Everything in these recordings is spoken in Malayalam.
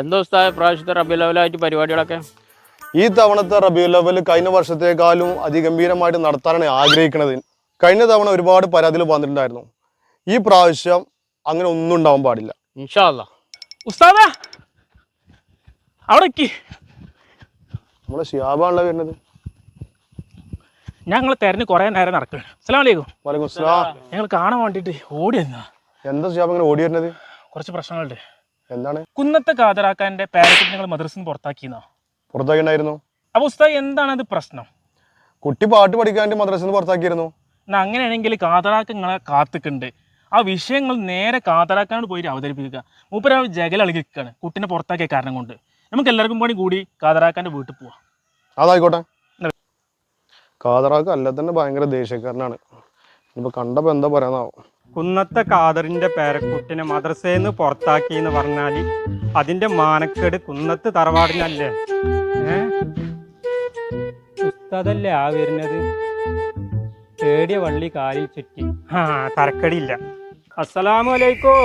എന്താ ഉസ്താദ് പ്രാവശ്യത്തെ റബി ലെവലായിട്ട് പരിപാടികളൊക്കെ? ഈ തവണത്തെ റബി ലെവൽ കഴിഞ്ഞ വർഷത്തേക്കാളും അതിഗംഭീരമായിട്ട് നടത്താനാണ് ആഗ്രഹിക്കുന്നത് കഴിഞ്ഞ തവണ ഒരുപാട് പരാതികൾ വന്നിട്ടുണ്ടായിരുന്നു. ഈ പ്രാവശ്യം അങ്ങനെ ഒന്നും ഉണ്ടാവാൻ പാടില്ല. ഇൻഷാല്ല ഉസ്താദാ അവിടെ. നമ്മളെ ഷിയാബാണല്ലോ വരുന്നത്. ഞങ്ങൾ തെരഞ്ഞ് കുറേ നേരം നടക്കുകയാണ് അസ്സലാം വലൈക്കും വലൈക്കും സ്ലാം ഞങ്ങൾ കാണാൻ വേണ്ടിയിട്ട് ഓടി എന്നാ എന്താ ഷിയാബ് അങ്ങനെ ഓടി വരുന്നത്? കുറച്ച് പ്രശ്നങ്ങളുണ്ട്. എന്താണ്? കുന്നത്തെ കാതറാക്കാന്റെ പേരക്കുട്ടി നിങ്ങൾ മദ്രസിൽ നിന്ന് പുറത്താക്കിയെന്നോ? പുറത്താക്കിണ്ടായിരുന്നു അപ്പൊ ഉസ്താദ് എന്താണ് അത് പ്രശ്നം? കുട്ടി പാട്ട് പഠിക്കാൻ വേണ്ടി മദ്രസയിൽ നിന്ന് പുറത്താക്കിയിരുന്നു. എന്നാ അങ്ങനെയാണെങ്കിൽ കാതറാക്കങ്ങളെ കാത്തുക്കുണ്ട്. ആ വിഷയങ്ങൾ നേരെ കാതറാക്കാനോട് പോയിട്ട് അവതരിപ്പിക്കുക. മൂപ്പര ജഗൽ അളകി കുട്ടിനെ പുറത്താക്കിയ കാരണം കൊണ്ട്. നമുക്ക് എല്ലാവർക്കും പണി കൂടി കാതറാക്കാന്റെ വീട്ടിൽ പോവാം. അതായിക്കോട്ടെ. കാതറാക്ക് അല്ല തന്നെ ഭയങ്കര ദേഷ്യക്കാരനാണ്. ഇനിയിപ്പോ കണ്ടപ്പോ എന്താ പറയാന്നാവോ കുന്നത്തെ കാതറിന്റെ പേരക്കുട്ടിനെ മദ്രസയിൽ നിന്ന് പുറത്താക്കി എന്ന് പറഞ്ഞാൽ അതിന്റെ മാനക്കേട് കുന്നത്ത് തറവാടിനല്ലേ? ഏ? ഉസ്താദല്ലേ ആ വരുന്നത്? തേടിയ വള്ളി കാലിൽ ചുറ്റി. ആ തരക്കടിയില്ല അസ്സലാമു അലൈക്കോ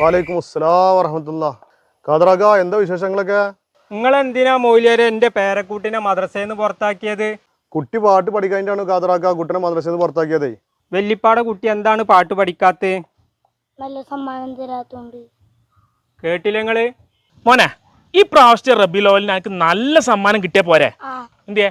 വാലൈക്കും അസ്സലാം വറഹമത്തുള്ള. കാതറാക്ക എന്താ വിശേഷങ്ങളൊക്കെ? നിങ്ങൾ എന്തിനാ മൗലിയര് എന്റെ പേരക്കുട്ടിനെ മദ്രസയിൽ നിന്ന് പുറത്താക്കിയത്? കുട്ടി പാട്ട് പഠിക്കാൻ കാതറാക്ക കുട്ടനെ മദ്രസയിൽ നിന്ന് പുറത്താക്കിയതേ. വെല്ലിപ്പാടെ കുട്ടി എന്താണ് പാട്ട് പഠിക്കാത്ത? നല്ല സമ്മാനം തരാത്തോണ്ട്. കേട്ടില്ല നിങ്ങൾ മോനെ ഈ പ്രാവശ്യത്തെ റബി ലോവലിന് എനിക്ക് നല്ല സമ്മാനം കിട്ടിയ പോരെ? എന്തിയേ?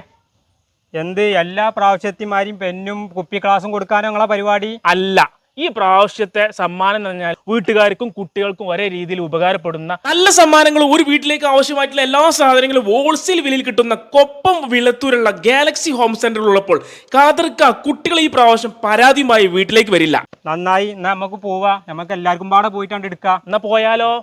എന്ത്? എല്ലാ പ്രാവശ്യത്തിമാരും പെന്നും കുപ്പി ക്ലാസും കൊടുക്കാനോ നിങ്ങളെ പരിപാടി? അല്ല. ഈ പ്രാവശ്യത്തെ സമ്മാനം എന്ന് പറഞ്ഞാൽ വീട്ടുകാർക്കും കുട്ടികൾക്കും ഒരേ രീതിയിൽ ഉപകാരപ്പെടുന്ന നല്ല സമ്മാനങ്ങൾ ഒരു വീട്ടിലേക്ക് ആവശ്യമായിട്ടുള്ള എല്ലാ സാധനങ്ങളും ഹോൾസെയിൽ വിലയിൽ കിട്ടുന്ന കൊപ്പം വിളത്തൂരുള്ള ഗാലക്സി ഹോം സെന്ററിൽ ഉള്ളപ്പോൾ കാതർക്ക കുട്ടികൾ ഈ പ്രാവശ്യം പരാതിയുമായി വീട്ടിലേക്ക് വരില്ല. നന്നായി എന്നാ നമുക്ക് പോവാ. നമുക്ക് എല്ലാവർക്കും പാടെ പോയിട്ടാണ്ട് എടുക്കാം. എന്നാ പോയാലോ?